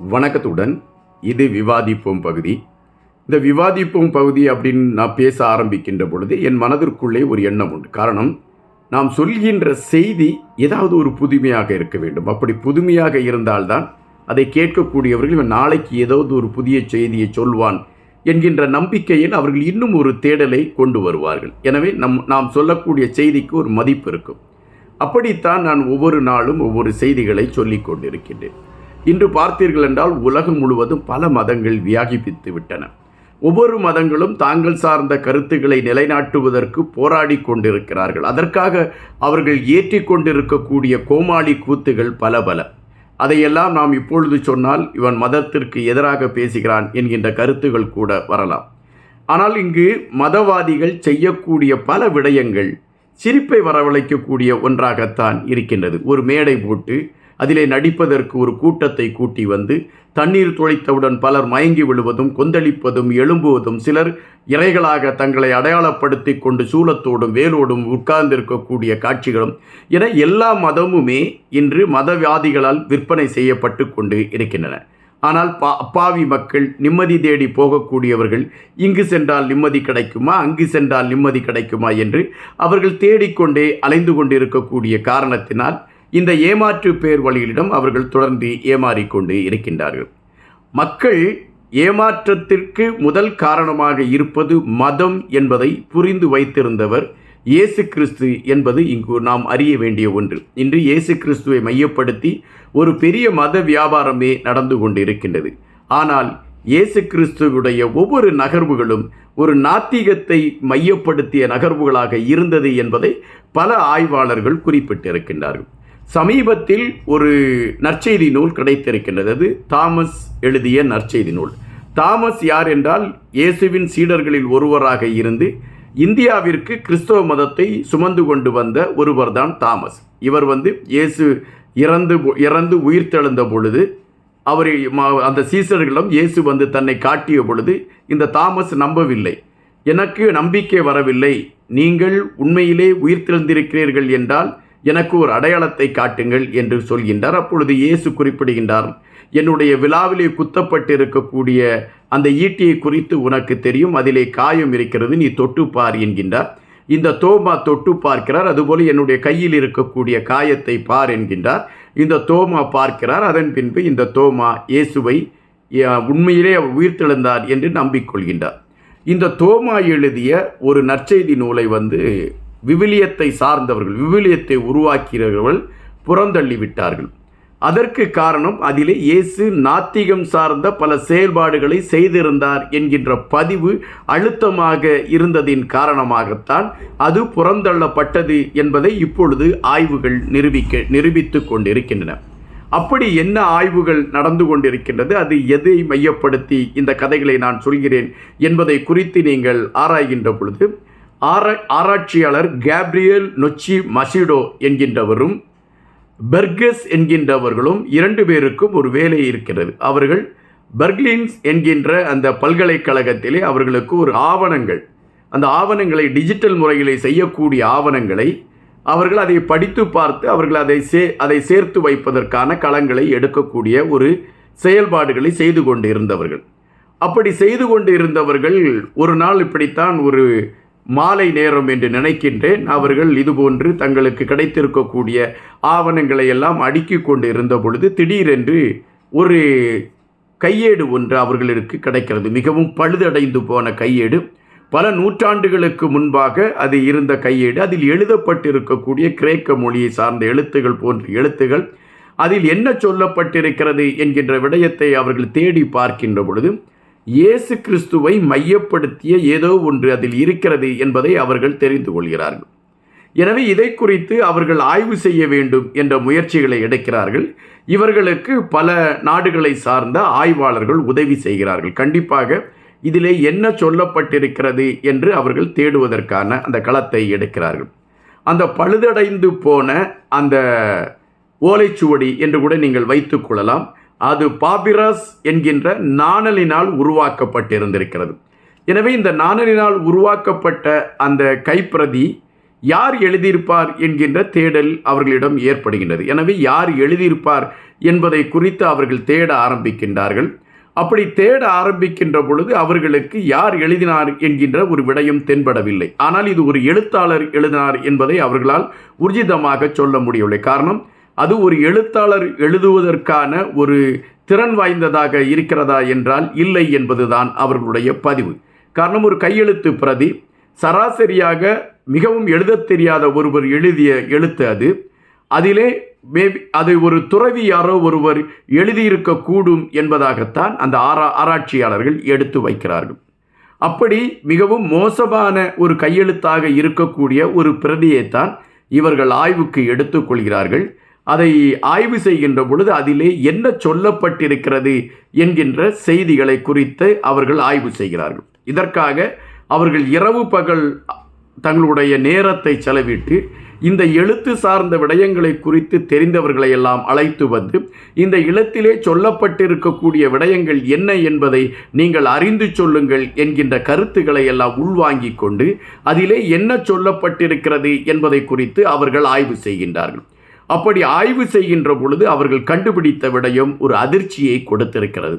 வணக்கத்துடன் இது விவாதிப்போம் பகுதி. இந்த விவாதிப்போம் பகுதி அப்படின்னு நான் பேச ஆரம்பிக்கின்ற பொழுது என் மனதிற்குள்ளே ஒரு எண்ணம் உண்டு. காரணம் நாம் சொல்கின்ற செய்தி ஏதாவது ஒரு புதுமையாக இருக்க வேண்டும். அப்படி புதுமையாக இருந்தால்தான் அதை கேட்கக்கூடியவர்கள் இவன் நாளைக்கு ஏதாவது ஒரு புதிய செய்தியை சொல்வான் என்கின்ற நம்பிக்கையில் அவர்கள் இன்னும் ஒரு தேடலை கொண்டு வருவார்கள். எனவே நம் நாம் சொல்லக்கூடிய செய்திக்கு ஒரு மதிப்பு இருக்கும். அப்படித்தான் நான் ஒவ்வொரு நாளும் ஒவ்வொரு செய்திகளை சொல்லிக் கொண்டிருக்கின்றேன் இன்று பார்த்தீர்கள் என்றால் உலகம் முழுவதும் பல மதங்கள் வியாகிப்பித்து விட்டன. ஒவ்வொரு மதங்களும் தாங்கள் சார்ந்த கருத்துக்களை நிலைநாட்டுவதற்கு போராடி கொண்டிருக்கிறார்கள். அதற்காக அவர்கள் ஏற்றிக் கொண்டிருக்கக்கூடிய கோமாளி கூத்துகள் பல பல. அதையெல்லாம் நாம் இப்பொழுது சொன்னால் இவன் மதத்திற்கு எதிராக பேசுகிறான் என்கின்ற கருத்துகள் கூட வரலாம். ஆனால் இங்கு மதவாதிகள் செய்யக்கூடிய பல விடயங்கள் சிரிப்பை வரவழைக்கக்கூடிய ஒன்றாகத்தான் இருக்கின்றது. ஒரு மேடை போட்டு அதிலே நடிப்பதற்கு ஒரு கூட்டத்தை கூட்டி வந்து தண்ணீர் துளைத்தவுடன் பலர் மயங்கி விழுவதும் கொந்தளிப்பதும் எழும்புவதும் சிலர் இறைகளாக தங்களை அடையாளப்படுத்தி கொண்டு சூலத்தோடும் வேலோடும் உட்கார்ந்திருக்கக்கூடிய காட்சிகளும் என எல்லா மதமுமே இன்று மதவியாதிகளால் விற்பனை செய்யப்பட்டு கொண்டு இருக்கின்றன. ஆனால் பா அப்பாவி மக்கள் நிம்மதி தேடி போகக்கூடியவர்கள் இங்கு சென்றால் நிம்மதி கிடைக்குமா அங்கு சென்றால் நிம்மதி கிடைக்குமா என்று அவர்கள் தேடிக்கொண்டே அலைந்து கொண்டிருக்கக்கூடிய காரணத்தினால் இந்த ஏமாற்று பேர் வழிகளிடம் அவர்கள் தொடர்ந்து ஏமாறிக்கொண்டு இருக்கின்றார்கள். மக்கள் ஏமாற்றத்திற்கு முதல் காரணமாக இருப்பது மதம் என்பதை புரிந்து வைத்திருந்தவர் இயேசு கிறிஸ்து என்பது இங்கு நாம் அறிய வேண்டிய ஒன்று. இன்று இயேசு கிறிஸ்துவை மையப்படுத்தி ஒரு பெரிய மத வியாபாரமே நடந்து கொண்டிருக்கின்றது. ஆனால் இயேசு கிறிஸ்துவுடைய ஒவ்வொரு நகர்வுகளும் ஒரு நாத்திகத்தை மையப்படுத்திய நகர்வுகளாக இருந்தது என்பதை பல ஆய்வாளர்கள் குறிப்பிட்டிருக்கின்றார்கள். சமீபத்தில் ஒரு நற்செய்தி நூல் கிடைத்திருக்கின்றது. அது தாமஸ் எழுதிய நற்செய்தி நூல். தாமஸ் யார் என்றால் இயேசுவின் சீடர்களில் ஒருவராக இருந்து இந்தியாவிற்கு கிறிஸ்தவ மதத்தை சுமந்து கொண்டு வந்த ஒருவர்தான் தாமஸ். இவர் வந்து இயேசு இறந்து இறந்து உயிர்த்தெழுந்த பொழுது அவர் அந்த சீசர்களிடம் இயேசு வந்து தன்னை காட்டிய பொழுது இந்த தாமஸ் நம்பவில்லை. எனக்கு நம்பிக்கை வரவில்லை. நீங்கள் உண்மையிலே உயிர்த்தெழுந்திருக்கிறீர்கள் என்றால் எனக்கு ஒரு அடையாளத்தை காட்டுங்கள் என்று சொல்கின்றார். அப்பொழுது இயேசு குறிப்பிடுகின்றார் என்னுடைய விழாவிலே குத்தப்பட்டு இருக்கக்கூடிய அந்த ஈட்டியை குறித்து உனக்கு தெரியும் அதிலே காயம் இருக்கிறது நீ தொட்டு பார் என்கின்றார். இந்த தோமா தொட்டு பார்க்கிறார் அதுபோல என்னுடைய கையில் இருக்கக்கூடிய காயத்தை பார் என்கின்றார். இந்த தோமா பார்க்கிறார் அதன் பின்பு இந்த தோமா இயேசுவை உண்மையிலே அவர் உயிர்த்தெழுந்தார் என்று நம்பிக்கொள்கின்றார். இந்த தோமா எழுதிய ஒரு நற்செய்தி நூலை வந்து விவிலியத்தை சார்ந்தவர்கள் விவிலியத்தை உருவாக்கிறவர்கள் புறந்தள்ளி விட்டார்கள் அதற்கு காரணம் அதிலே இயேசு நாத்திகம் சார்ந்த பல செயல்பாடுகளை செய்திருந்தார் என்கின்ற பதிவு அழுத்தமாக இருந்ததின் காரணமாகத்தான் அது புறந்தள்ளப்பட்டது என்பதை இப்பொழுது ஆய்வுகள் நிரூபிக்க நிரூபித்து கொண்டிருக்கின்றன. அப்படி என்ன ஆய்வுகள் நடந்து கொண்டிருக்கின்றது அது எதை மையப்படுத்தி இந்த கதைகளை நான் சொல்கிறேன் என்பதை குறித்து நீங்கள் ஆராய்கின்ற பொழுது ஆரா ஆராய்ச்சியாளர் கேப்ரியல் நொச்சி மசிடோ என்கின்றவரும் பெர்கஸ் என்கின்றவர்களும் இரண்டு பேருக்கும் ஒரு வேலை இருக்கிறது. அவர்கள் பெர்க்லின்ஸ் என்கின்ற அந்த பல்கலைக்கழகத்திலே அவர்களுக்கு ஒரு ஆவணங்கள். அந்த ஆவணங்களை டிஜிட்டல் முறையில் செய்யக்கூடிய ஆவணங்களை அவர்கள் அதை படித்து பார்த்து அவர்கள் அதை சே அதை சேர்த்து வைப்பதற்கான களங்களை எடுக்கக்கூடிய ஒரு செயல்பாடுகளை செய்து கொண்டு இருந்தவர்கள் அப்படி செய்து கொண்டு இருந்தவர்கள் ஒரு நாள் இப்படித்தான் ஒரு மாலை நேரம் என்று நினைக்கின்றேன். அவர்கள் இதுபோன்று தங்களுக்கு கிடைத்திருக்கக்கூடிய ஆவணங்களை எல்லாம் அடுக்கி கொண்டு இருந்த பொழுது திடீரென்று ஒரு கையேடு ஒன்று அவர்களுக்கு கிடைக்கிறது. மிகவும் பழுதடைந்து போன கையேடு. பல நூற்றாண்டுகளுக்கு முன்பாக அது இருந்த கையேடு. அதில் எழுதப்பட்டிருக்கக்கூடிய கிரேக்க மொழியை சார்ந்த எழுத்துகள் போன்ற எழுத்துகள். அதில் என்ன சொல்லப்பட்டிருக்கிறது என்கின்ற விடயத்தை அவர்கள் தேடி பார்க்கின்ற பொழுது இயேசு கிறிஸ்துவை மையப்படுத்திய ஏதோ ஒன்று அதில் இருக்கிறது என்பதை அவர்கள் தெரிந்து கொள்கிறார்கள். எனவே இதை குறித்து அவர்கள் ஆய்வு செய்ய வேண்டும் என்ற முயற்சிகளை எடுக்கிறார்கள். இவர்களுக்கு பல நாடுகளை சார்ந்த ஆய்வாளர்கள் உதவி செய்கிறார்கள். கண்டிப்பாக இதிலே என்ன சொல்லப்பட்டிருக்கிறது என்று அவர்கள் தேடுவதற்கான அந்த களத்தை எடுக்கிறார்கள். அந்த பழுதடைந்து போன அந்த ஓலைச்சுவடி என்று கூட நீங்கள் வைத்துக்கொள்ளலாம் அது பாபிரஸ் என்கின்ற நாணலினால் உருவாக்கப்பட்டிருந்திருக்கிறது. எனவே இந்த நாணலினால் உருவாக்கப்பட்ட அந்த கைப்பிரதி யார் எழுதியிருப்பார் என்கின்ற தேடல் அவர்களிடம் ஏற்படுகின்றது. எனவே யார் எழுதியிருப்பார் என்பதை குறித்து அவர்கள் தேட ஆரம்பிக்கின்றார்கள். அப்படி தேட ஆரம்பிக்கின்ற பொழுது அவர்களுக்கு யார் எழுதினார் என்கின்ற ஒரு விடயம் தென்படவில்லை. ஆனால் இது ஒரு எழுத்தாளர் எழுதினார் என்பதை அவர்களால் உர்ஜிதமாக சொல்ல முடியவில்லை. காரணம் அது ஒரு எழுத்தாளர் எழுதுவதற்கான ஒரு திறன் வாய்ந்ததாக இருக்கிறதா என்றால் இல்லை என்பதுதான் அவர்களுடைய பதிவு. காரணம் ஒரு கையெழுத்து பிரதி சராசரியாக மிகவும் எழுதத் தெரியாத ஒருவர் எழுதிய எழுத்து அது. அதிலே மேபி அதை ஒரு துறவி யாரோ ஒருவர் எழுதியிருக்கக்கூடும் என்பதாகத்தான் அந்த ஆரா ஆராய்ச்சியாளர்கள் எடுத்து வைக்கிறார்கள். அப்படி மிகவும் மோசமான ஒரு கையெழுத்தாக இருக்கக்கூடிய ஒரு பிரதியைத்தான் இவர்கள் ஆய்வுக்கு எடுத்துக்கொள்கிறார்கள் அதை ஆய்வு செய்கின்ற பொழுது அதிலே என்ன சொல்லப்பட்டிருக்கிறது என்கின்ற செய்திகளை குறித்து அவர்கள் ஆய்வு செய்கிறார்கள். இதற்காக அவர்கள் இரவு பகல் தங்களுடைய நேரத்தை செலவிட்டு இந்த எழுத்து சார்ந்த விடயங்களை குறித்து தெரிந்தவர்களை எல்லாம் அழைத்து வந்து இந்த இடத்திலே சொல்லப்பட்டிருக்கக்கூடிய விடயங்கள் என்ன என்பதை நீங்கள் அறிந்து சொல்லுங்கள் என்கின்ற கருத்துக்களை எல்லாம் உள்வாங்கிக் கொண்டு அதிலே என்ன சொல்லப்பட்டிருக்கிறது என்பதை குறித்து அவர்கள் ஆய்வு செய்கின்றார்கள். அப்படி ஆய்வு செய்கின்ற பொழுது அவர்கள் கண்டுபிடித்த விடயம் ஒரு அதிர்ச்சியை கொடுத்திருக்கிறது.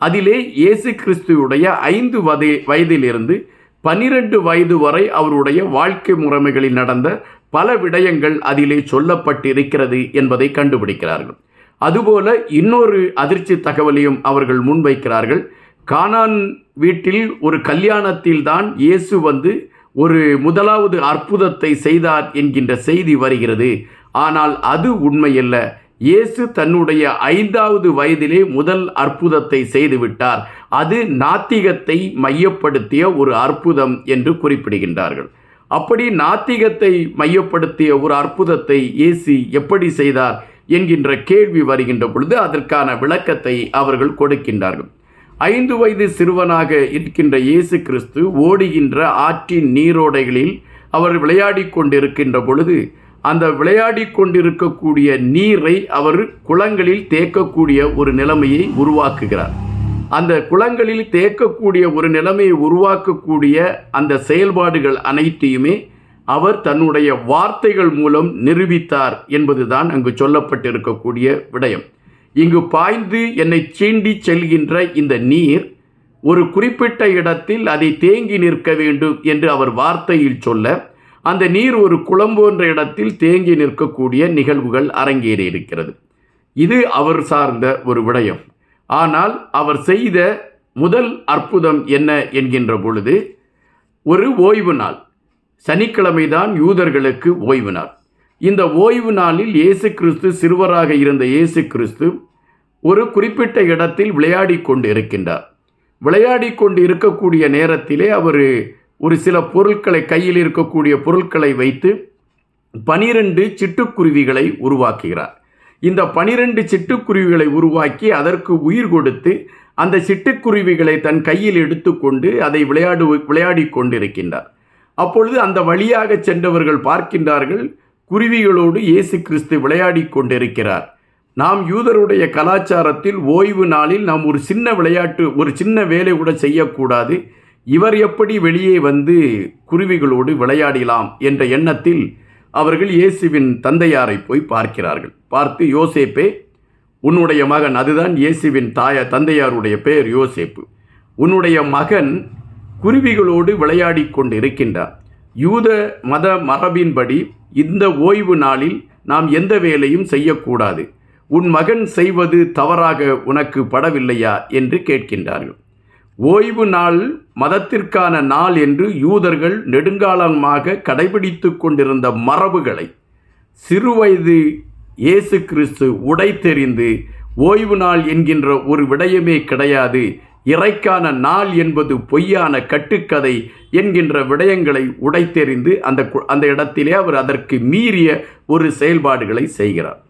அதிலே இயேசு கிறிஸ்துவுடைய ஐந்து வதை வயதிலிருந்து பனிரெண்டு வயது வரை அவருடைய வாழ்க்கை முறைமைகளில் நடந்த பல விடயங்கள் அதிலே சொல்லப்பட்டிருக்கிறது என்பதை கண்டுபிடிக்கிறார்கள். அதுபோல இன்னொரு அதிர்ச்சி தகவலையும் அவர்கள் முன்வைக்கிறார்கள். கானான் வீட்டில் ஒரு கல்யாணத்தில் தான் இயேசு வந்து ஒரு முதலாவது அற்புதத்தை செய்தார் என்கின்ற செய்தி வருகிறது. ஆனால் அது உண்மையல்ல. இயேசு தன்னுடைய ஐந்தாவது வயதிலே முதல் அற்புதத்தை செய்துவிட்டார். அது நாத்திகத்தை மையப்படுத்திய ஒரு அற்புதம் என்று குறிப்பிடுகின்றார்கள். அப்படி நாத்திகத்தை மையப்படுத்திய ஒரு அற்புதத்தை இயேசு எப்படி செய்தார் என்கின்ற கேள்வி வருகின்ற பொழுது அதற்கான விளக்கத்தை அவர்கள் கொடுக்கின்றார்கள். ஐந்து வயது சிறுவனாக இருக்கின்ற இயேசு கிறிஸ்து ஓடுகின்ற ஆற்றின் நீரோடைகளில் அவர் விளையாடி கொண்டிருக்கின்ற பொழுது அந்த விளையாடி கொண்டிருக்கக்கூடிய நீரை அவர் குளங்களில் தேக்கக்கூடிய ஒரு நிலைமையை உருவாக்குகிறார். அந்த குளங்களில் தேக்கக்கூடிய ஒரு நிலைமையை உருவாக்கக்கூடிய அந்த செயல்பாடுகள் அனைத்தையுமே அவர் தன்னுடைய வார்த்தைகள் மூலம் நிரூபித்தார் என்பதுதான் அங்கு சொல்லப்பட்டிருக்கக்கூடிய விடயம். இங்கு பாய்ந்து என்னை சீண்டி செல்கின்ற இந்த நீர் ஒரு குறிப்பிட்ட இடத்தில் அதை தேங்கி நிற்க வேண்டும் என்று அவர் வார்த்தையில் சொல்ல அந்த நீர் ஒரு குளம் போன்ற இடத்தில் தேங்கி நிற்கக்கூடிய நிகழ்வுகள் அரங்கேறி இருக்கிறது. இது அவர் சார்ந்த ஒரு விடயம். ஆனால் அவர் செய்த முதல் அற்புதம் என்ன என்கின்ற பொழுது ஒரு ஓய்வு நாள். சனிக்கிழமைதான் யூதர்களுக்கு ஓய்வு நாள். இந்த ஓய்வு நாளில் இயேசு கிறிஸ்து சிறுவராக இருந்த இயேசு கிறிஸ்து ஒரு குறிப்பிட்ட இடத்தில் விளையாடி கொண்டு இருக்கின்றார் விளையாடி கொண்டு இருக்கக்கூடிய நேரத்திலே அவர் ஒரு சில பொருட்களை கையில் இருக்கக்கூடிய பொருட்களை வைத்து பனிரெண்டு சிட்டுக்குருவிகளை உருவாக்குகிறார். இந்த பனிரெண்டு சிட்டுக்குருவிகளை உருவாக்கி அதற்கு உயிர் கொடுத்து அந்த சிட்டுக்குருவிகளை தன் கையில் எடுத்துக்கொண்டு அதை விளையாடு விளையாடி கொண்டிருக்கின்றார். அப்பொழுது அந்த வழியாக சென்றவர்கள் பார்க்கின்றார்கள் குருவிகளோடு இயேசு கிறிஸ்து விளையாடி கொண்டிருக்கிறார். நாம் யூதருடைய கலாச்சாரத்தில் ஓய்வு நாளில் நாம் ஒரு சின்ன விளையாட்டு ஒரு சின்ன வேலை கூட செய்யக்கூடாது. இவர் எப்படி வெளியே வந்து குருவிகளோடு விளையாடலாம் என்ற எண்ணத்தில் அவர்கள் இயேசுவின் தந்தையாரை போய் பார்க்கிறார்கள். பார்த்து யோசேப்பே உன்னுடைய மகன் அதுதான் இயேசுவின் தாய தந்தையாருடைய பெயர் யோசேப்பு. உன்னுடைய மகன் குருவிகளோடு விளையாடி கொண்டு இருக்கின்றார் யூத மத மரபின்படி இந்த ஓய்வு நாளில் நாம் எந்த வேலையும் செய்யக்கூடாது. உன் மகன் செய்வது தவறாக உனக்கு படவில்லையா? என்று கேட்கின்றார்கள். ஓய்வு நாள் மதத்திற்கான நாள் என்று யூதர்கள் நெடுங்காலமாக கடைபிடித்து கொண்டிருந்த மரபுகளை சிறுவயது இயேசு கிறிஸ்து உடை தெரிந்து ஓய்வு நாள் என்கின்ற ஒரு விடயமே கிடையாது. இறைக்கான நாள் என்பது பொய்யான கட்டுக்கதை என்கின்ற விடயங்களை உடைத்தெறிந்து அந்த கு- அந்த இடத்திலே அவர் அதற்கு மீறிய ஒரு செயல்பாடுகளை செய்கிறார்.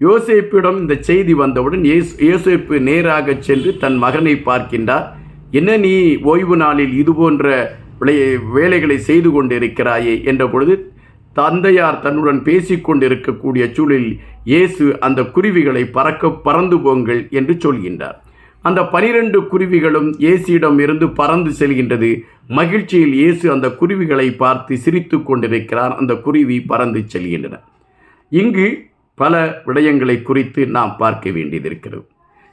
யோசேப்பிடம் இந்த செய்தி வந்தவுடன் இயேசு யோசேப்பு நேராக சென்று தன் மகனை பார்க்கின்றார். என்ன நீ ஓய்வு நாளில் இது போன்ற வேலைகளை செய்து கொண்டிருக்கிறாயே என்ற பொழுது தந்தையார் தன்னுடன் பேசிக்கொண்டிருக்கக்கூடிய சூழலில் இயேசு அந்த குருவிகளை பறக்க பறந்து போங்கள் என்று சொல்கின்றார். அந்த பனிரெண்டு குருவிகளும் இயேசுவிடம் இருந்து பறந்து செல்கின்றது. மகிழ்ச்சியில் இயேசு அந்த குருவிகளை பார்த்து சிரித்து கொண்டிருக்கிறார். அந்த குருவி பறந்து செல்கின்றன. இங்கு பல விடயங்களை குறித்து நாம் பார்க்க வேண்டியதிருக்கிறது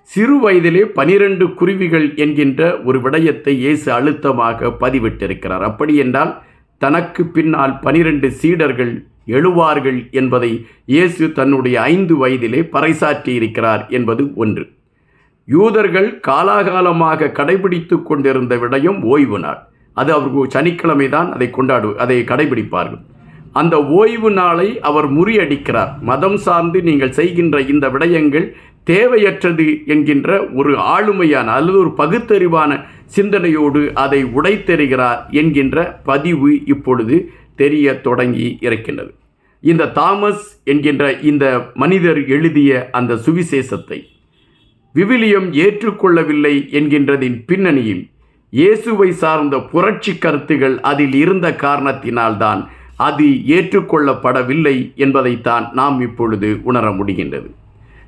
சிறு வயதிலே பனிரெண்டு குருவிகள் என்கின்ற ஒரு விடயத்தை இயேசு அழுத்தமாக பதிவிட்டிருக்கிறார். அப்படி என்றால் தனக்கு பின்னால் பனிரெண்டு சீடர்கள் எழுவார்கள் என்பதை இயேசு தன்னுடைய ஐந்து வயதிலே பறைசாற்றி இருக்கிறார் என்பது ஒன்று. யூதர்கள் காலாகாலமாக கடைபிடித்து கொண்டிருந்த விடயம் ஓய்வு நாள். அது அவர்கள் சனிக்கிழமை தான் அதை கொண்டாடு அதை கடைபிடிப்பார்கள். அந்த ஓய்வு நாளை அவர் முறியடிக்கிறார். மதம் சார்ந்து நீங்கள் செய்கின்ற இந்த விடயங்கள் தேவையற்றது என்கின்ற ஒரு ஆளுமையான அல்லது ஒரு பகுத்தறிவான சிந்தனையோடு அதை உடைத்தெறிகிறார் என்கின்ற பதிவு இப்பொழுது தெரிய தொடங்கி இருக்கின்றது. இந்த தாமஸ் என்கின்ற இந்த மனிதர் எழுதிய அந்த சுவிசேஷத்தை விவிலியம் ஏற்றுக்கொள்ளவில்லை என்கின்றதின் பின்னணியில் இயேசுவை சார்ந்த புரட்சி கருத்துகள் அதில் இருந்த காரணத்தினால்தான் அது ஏற்றுக்கொள்ளப்படவில்லை என்பதைத்தான் நாம் இப்பொழுது உணர முடிகின்றது.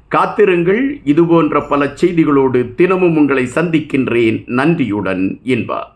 காத்திருங்கள் இதுபோன்ற பல செய்திகளோடு தினமும் உங்களை சந்திக்கின்றேன். நன்றியுடன் என்பார்